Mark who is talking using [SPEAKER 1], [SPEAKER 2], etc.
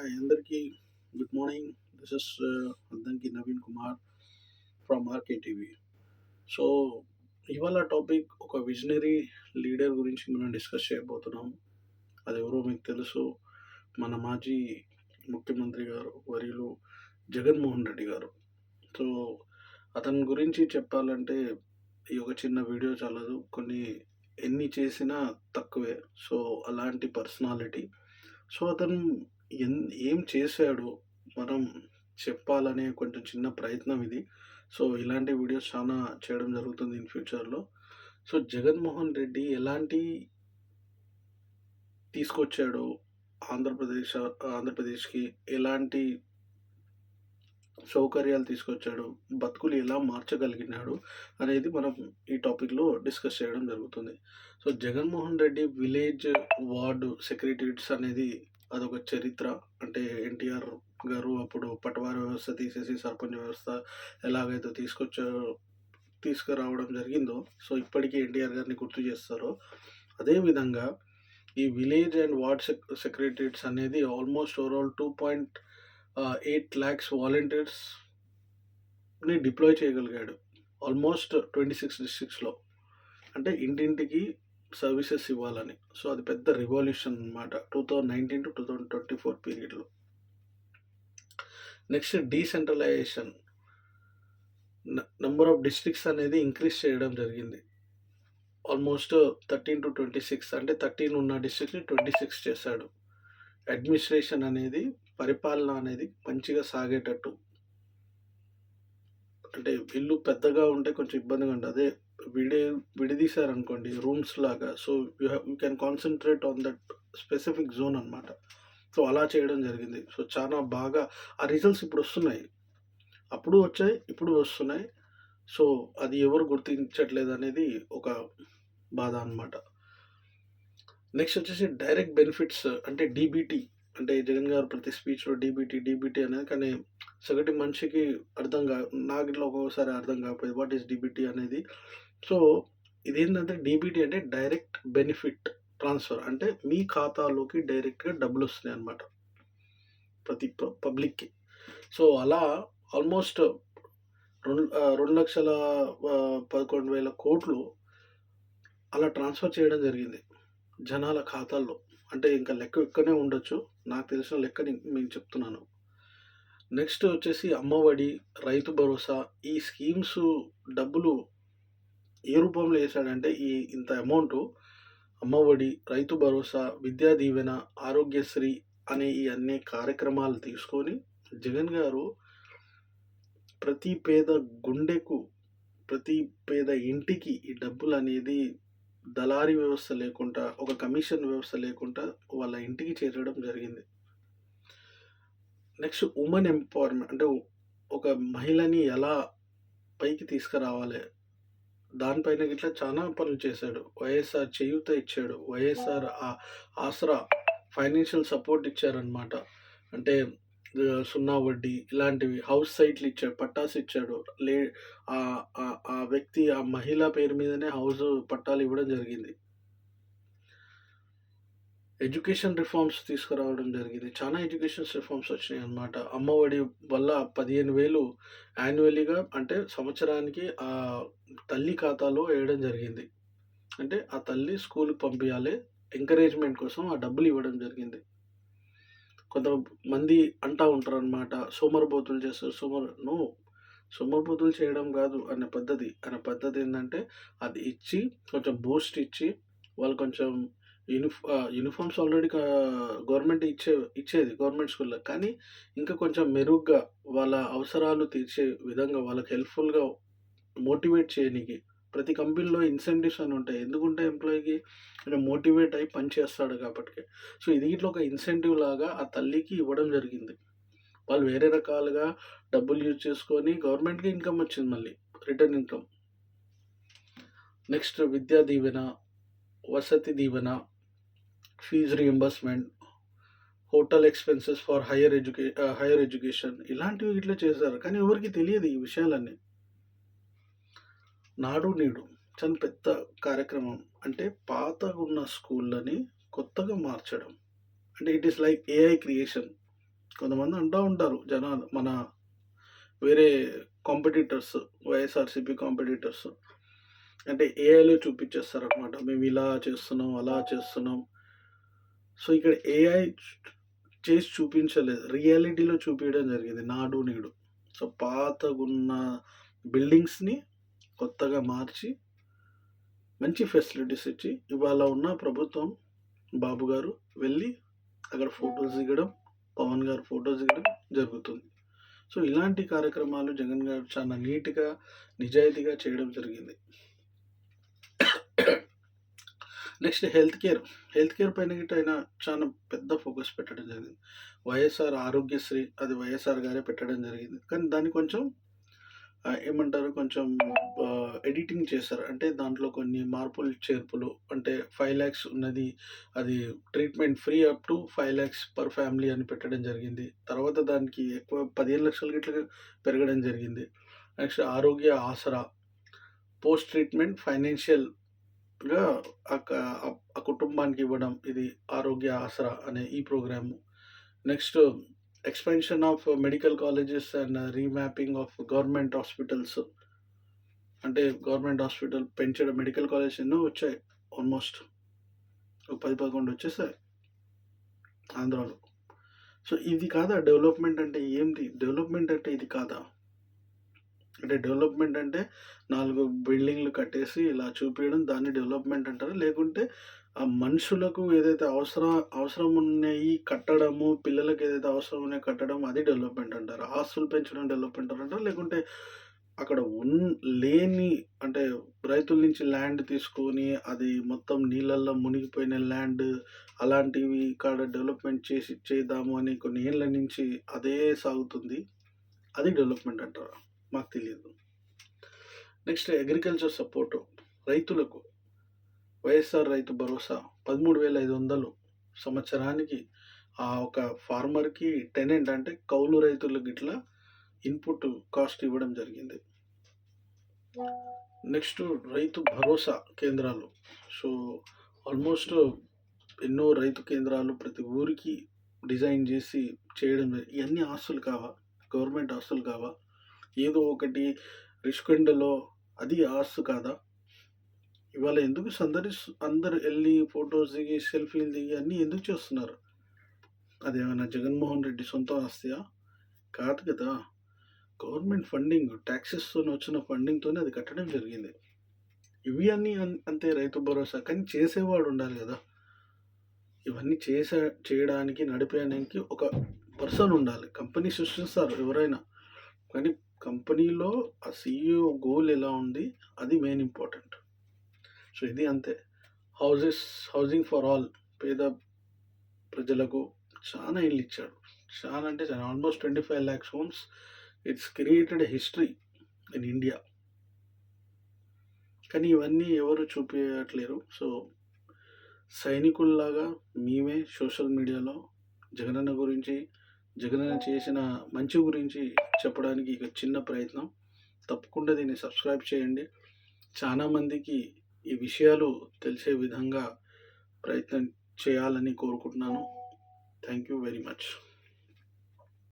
[SPEAKER 1] Hi అందరికీ good morning. This is Addanki Naveen Kumar from RK TV so ఇవాళ topic ఒక visionary leader గురించి మనం డిస్కస్ చేయబోతున్నాం. అది ఎవరో మీకు తెలుసు. మన మాజీ ముఖ్యమంత్రి గారు వరిలో జగన్మోహన్ రెడ్డి గారు. సో అతని గురించి చెప్పాలంటే ఈ ఒక చిన్న వీడియో చాలదు. కొన్ని ఎన్ని చేసినా తక్కువే. సో అలాంటి పర్సనాలిటీ సో అతను ఎన్ ఏం చేశాడు మనం చెప్పాలనే కొంచెం చిన్న ప్రయత్నం ఇది. సో ఇలాంటి వీడియోస్ చాలా చేయడం జరుగుతుంది ఇన్ ఫ్యూచర్లో. సో జగన్మోహన్ రెడ్డి ఎలాంటి తీసుకొచ్చాడు ఆంధ్రప్రదేశ్ ఆంధ్రప్రదేశ్కి ఎలాంటి సౌకర్యాలు తీసుకొచ్చాడు బతుకులు ఎలా మార్చగలిగినాడు అనేది మనం ఈ టాపిక్లో డిస్కస్ చేయడం జరుగుతుంది. So Jaganmohan Reddy village ward secretaries అనేది అదొక చరిత్ర. అంటే ఎన్టీఆర్ గారు అప్పుడు పటవార వ్యవస్థ తీసేసి సర్పంచ్ వ్యవస్థ ఎలాగైతే తీసుకొచ్చారో తీసుకురావడం జరిగిందో సో ఇప్పటికీ ఎన్టీఆర్ గారిని గుర్తు చేస్తారో అదేవిధంగా ఈ village and ward sec secretariats అనేది almost overall two point eight lakhs వాలంటీర్స్ని deploy చేయగలిగాడు. ఆల్మోస్ట్ ట్వంటీ సిక్స్ డిస్ట్రిక్ట్స్లో. అంటే ఇంటింటికి సర్వీసెస్ ఇవ్వాలని. సో అది పెద్ద రివాల్యూషన్ అనమాట two thousand nineteen to two thousand twenty four పీరియడ్లో next decentralization number of districts అనేది ఇంక్రీజ్ చేయడం జరిగింది. Almost thirteen to twenty six అంటే థర్టీన్ ఉన్న డిస్ట్రిక్ట్ని ట్వంటీ సిక్స్ చేశాడు. అడ్మినిస్ట్రేషన్ అనేది పరిపాలన అనేది మంచిగా సాగేటట్టు. అంటే ఇల్లు పెద్దగా ఉంటే కొంచెం ఇబ్బందిగా ఉంటుంది అదే విడి విడదీశారనుకోండి రూమ్స్ లాగా. So you have you can concentrate on that specific zone అనమాట సో అలా చేయడం జరిగింది. సో చాలా బాగా ఆ రిజల్ట్స్ ఇప్పుడు వస్తున్నాయి. అప్పుడు వచ్చాయి ఇప్పుడు వస్తున్నాయి. సో అది ఎవరు గుర్తించట్లేదు అనేది ఒక బాధ అనమాట నెక్స్ట్ వచ్చేసి డైరెక్ట్ బెనిఫిట్స్ అంటే డీబీటీ అంటే జగన్ గారు ప్రతి స్పీచ్లో డీబీటీ డీబీటీ అనేది కానీ సగటి మనిషికి అర్థం కా నాకు ఇట్లా ఒక్కొక్కసారి అర్థం కాకపోయింది. వాట్ ఈస్ డీబీటీ అనేది సో ఇదేంటంటే డీబీటీ అంటే డైరెక్ట్ బెనిఫిట్ ట్రాన్స్ఫర్. అంటే మీ ఖాతాలోకి డైరెక్ట్గా డబ్బులు వస్తున్నాయి అన్నమాట. ప్రతి పబ్లిక్కి. సో అలా ఆల్మోస్ట్ రెండు రెండు లక్షల పదకొండు వేల కోట్లు అలా ట్రాన్స్ఫర్ చేయడం జరిగింది జనాల ఖాతాల్లో. అంటే ఇంకా లెక్క ఎక్కడనే ఉండొచ్చు. నాకు తెలిసిన లెక్కని నేను చెప్తున్నాను. నెక్స్ట్ వచ్చేసి అమ్మఒడి రైతు భరోసా ఈ స్కీమ్స్ డబ్బులు ఏ రూపంలో వేసాడంటే ఈ ఇంత అమౌంట్ అమ్మఒడి రైతు భరోసా విద్యా దీవెన ఆరోగ్యశ్రీ అనే ఈ అన్ని కార్యక్రమాలు తీసుకొని జగన్ గారు ప్రతి పేద గుండెకు ప్రతి పేద ఇంటికి ఈ డబ్బులు అనేది దళారీ వ్యవస్థ లేకుండా ఒక కమిషన్ వ్యవస్థ లేకుండా వాళ్ళ ఇంటికి చేరడం జరిగింది. నెక్స్ట్ ఉమెన్ ఎంపవర్మెంట్ అంటే ఒక మహిళని ఎలా పైకి తీసుకురావాలి? దానిపైన గిట్లా చాలా పనులు చేశాడు. వైఎస్ఆర్ చేయూత ఇచ్చాడు. వైఎస్ఆర్ ఆసరా ఫైనాన్షియల్ సపోర్ట్ ఇచ్చారనమాట అంటే సున్నా వడ్డీ ఇలాంటివి హౌస్ సైట్లు ఇచ్చాడు పట్టాస్ ఇచ్చాడు. లే ఆ వ్యక్తి ఆ మహిళ పేరు మీదనే హౌస్ పట్టాలు ఇవ్వడం జరిగింది. ఎడ్యుకేషన్ రిఫార్మ్స్ తీసుకురావడం జరిగింది. చాలా ఎడ్యుకేషన్ రిఫార్మ్స్ వచ్చినాయి అనమాట అమ్మఒడి వల్ల పదిహేను వేలు యాన్యువల్గా అంటే సంవత్సరానికి తల్లి ఖాతాలో వేయడం జరిగింది. అంటే ఆ తల్లి స్కూల్కి పంపించాలి ఎంకరేజ్మెంట్ కోసం ఆ డబ్బులు ఇవ్వడం జరిగింది. కొంతమంది అంటూ ఉంటారు అనమాట సోమరబోతులు చేస్తారు సోమర నో సోమరబోతులు చేయడం కాదు అనే పద్ధతి. అనే పద్ధతి ఏంటంటే అది ఇచ్చి కొంచెం బూస్ట్ ఇచ్చి వాళ్ళు కొంచెం యూనిఫ్ యూనిఫామ్స్ ఆల్రెడీ గవర్నమెంట్ ఇచ్చే ఇచ్చేది గవర్నమెంట్ స్కూల్లో. కానీ ఇంకా కొంచెం మెరుగ్గా వాళ్ళ అవసరాలు తీర్చే విధంగా వాళ్ళకి హెల్ప్ఫుల్గా మోటివేట్ చేయడానికి ప్రతి కంపెనీలో ఇన్సెంటివ్స్ అని ఉంటాయి. ఎందుకుంటే ఎంప్లాయీకి? మోటివేట్ అయ్యి పని చేస్తాడు కాబట్టి సో ఇది ఇట్లా ఒక ఇన్సెంటివ్ లాగా ఆ తల్లికి ఇవ్వడం జరిగింది. వాళ్ళు వేరే రకాలుగా డబ్బులు యూజ్ చేసుకొని గవర్నమెంట్కి ఇన్కమ్ వచ్చింది మళ్ళీ. Return income. Next Vidya Deevena Vasathi Deevena fee reimbursement hotel expenses for higher ఎడ్యుకే higher education ఇలాంటివి ఇట్లా చేశారు. కానీ ఎవరికి తెలియదు ఈ విషయాలన్నీ. నాడు నేడు చాలా పెద్ద కార్యక్రమం అంటే పాతగా ఉన్న స్కూళ్ళని కొత్తగా మార్చడం. అంటే it is like AI creation. కొంతమంది అంటూ ఉంటారు జనాలు మన వేరే కాంపిటీటర్స్ వైఎస్ఆర్సీపీ కాంపిటీటర్స్. అంటే ఏఐలో చూపించేస్తారనమాట మేము ఇలా చేస్తున్నాం అలా చేస్తున్నాం. సో ఇక్కడ ఏఐ చేసి చూపించలేదు. రియాలిటీలో చూపించడం జరిగింది నాడు నేడు. సో పాతగున్న బిల్డింగ్స్ని కొత్తగా మార్చి మంచి ఫెసిలిటీస్ ఇచ్చి ఇవాళ ఉన్న ప్రభుత్వం బాబు గారు వెళ్ళి అక్కడ ఫొటోస్ దిగడం పవన్ గారు ఫొటోస్ దిగడం జరుగుతుంది. సో ఇలాంటి కార్యక్రమాలు జగన్ గారు చాలా నీట్గా నిజాయితీగా చేయడం జరిగింది. Next health care. Health care పైన గిట్ట ఆయన చాలా పెద్ద ఫోకస్ పెట్టడం జరిగింది. వైఎస్ఆర్ ఆరోగ్యశ్రీ అది వైఎస్ఆర్ గారే పెట్టడం జరిగింది. కానీ దాన్ని కొంచెం ఏమంటారు? కొంచెం ఎడిటింగ్ చేశారు అంటే దాంట్లో కొన్ని మార్పులు చేర్పులు. అంటే ఫైవ్ ల్యాక్స్ ఉన్నది అది treatment free up to five lakhs per family అని పెట్టడం జరిగింది. తర్వాత దానికి ఎక్కువ పదిహేను లక్షల గిట్ల పెరగడం జరిగింది. నెక్స్ట్ ఆరోగ్య ఆసరా. పోస్ట్ ట్రీట్మెంట్ ఫైనాన్షియల్గా ఆ కుటుంబానికి ఇవ్వడం ఇది ఆరోగ్య ఆసరా అనే ఈ program. Next expansion of medical colleges and remapping of government hospitals అంటే గవర్నమెంట్ హాస్పిటల్ పెంచడం మెడికల్ కాలేజ్ ఎన్నో వచ్చాయి. ఆల్మోస్ట్ ఒక పది పదకొండు వచ్చేసాయి ఆంధ్రాలో. సో ఇది కాదా డెవలప్మెంట్ అంటే ఏంటి? డెవలప్మెంట్ అంటే ఇది కాదా? అంటే డెవలప్మెంట్ అంటే నాలుగు బిల్డింగ్లు కట్టేసి ఇలా చూపించడం దాన్ని డెవలప్మెంట్ అంటారు? లేకుంటే ఆ మనుషులకు ఏదైతే అవసరం అవసరం ఉన్నాయి కట్టడము పిల్లలకి ఏదైతే అవసరం ఉన్నాయి కట్టడం అది డెవలప్మెంట్ అంటారు. ఆస్తులు పెంచడం డెవలప్మెంట్ అంటారు? లేకుంటే అక్కడ ఉన్ లేని అంటే రైతుల నుంచి ల్యాండ్ తీసుకొని అది మొత్తం నీళ్ళల్లో మునిగిపోయిన ల్యాండ్ అలాంటివి ఇక్కడ డెవలప్మెంట్ చేసి చేద్దాము అని కొన్ని ఏళ్ళ నుంచి అదే సాగుతుంది. అది డెవలప్మెంట్ అంటారు? మాకు తెలియదు నెక్స్ట్ అగ్రికల్చర్ సపోర్టు రైతులకు వైఎస్ఆర్ రైతు భరోసా పదమూడు వేల ఐదు వందలు సంవత్సరానికి ఆ ఒక ఫార్మర్కి టెనెంట్ అంటే కౌలు రైతులకు గిట్లా ఇన్పుట్ కాస్ట్ ఇవ్వడం జరిగింది. నెక్స్ట్ రైతు భరోసా కేంద్రాలు. సో ఆల్మోస్ట్ ఎన్నో రైతు కేంద్రాలు ప్రతి ఊరికి డిజైన్ చేసి చేయడం ఇవన్నీ ఆస్తులు కావా? గవర్నమెంట్ ఆస్తులు కావా? ఏదో ఒకటి రిష్కొండలో అది ఆస్తు కాదా? ఇవాళ ఎందుకు సందరి అందరు వెళ్ళి ఫొటోస్ దిగి సెల్ఫీలు దిగి అన్నీ ఎందుకు చేస్తున్నారు? అదేమైనా జగన్మోహన్ రెడ్డి సొంత ఆస్తియా? కాదు కదా. గవర్నమెంట్ ఫండింగ్ ట్యాక్సెస్తో వచ్చిన ఫండింగ్తోనే అది కట్టడం జరిగింది. ఇవి అన్నీ అన్- అంతే రైతు భరోసా. కానీ చేసేవాడు ఉండాలి కదా. ఇవన్నీ చేసే చేయడానికి నడిపేయడానికి ఒక పర్సన్ ఉండాలి. కంపెనీ సృష్టిస్తారు ఎవరైనా. కానీ కంపెనీలో ఆ సీఈఓ గోల్ ఎలా ఉంది? అది మెయిన్ ఇంపార్టెంట్. సో ఇది అంతే హౌజెస్ హౌసింగ్ ఫర్ ఆల్ పేద ప్రజలకు చాలా ఇల్లు ఇచ్చాడు. చాలా అంటే చాలా almost twenty five lakhs homes. It's created history in India. కానీ ఇవన్నీ ఎవరు చూపించట్లేరు సో సైనికుల్లాగా మేమే సోషల్ మీడియాలో జగనన్న గురించి జగనన్న చేసిన మంచి గురించి చెప్పడానికి ఇక చిన్న ప్రయత్నం. తప్పకుండా దీన్ని సబ్స్క్రైబ్ చేయండి. చాలామందికి ఈ విషయాలు తెలిసే విధంగా ప్రయత్నం చేయాలని కోరుకుంటున్నాను. Thank you very much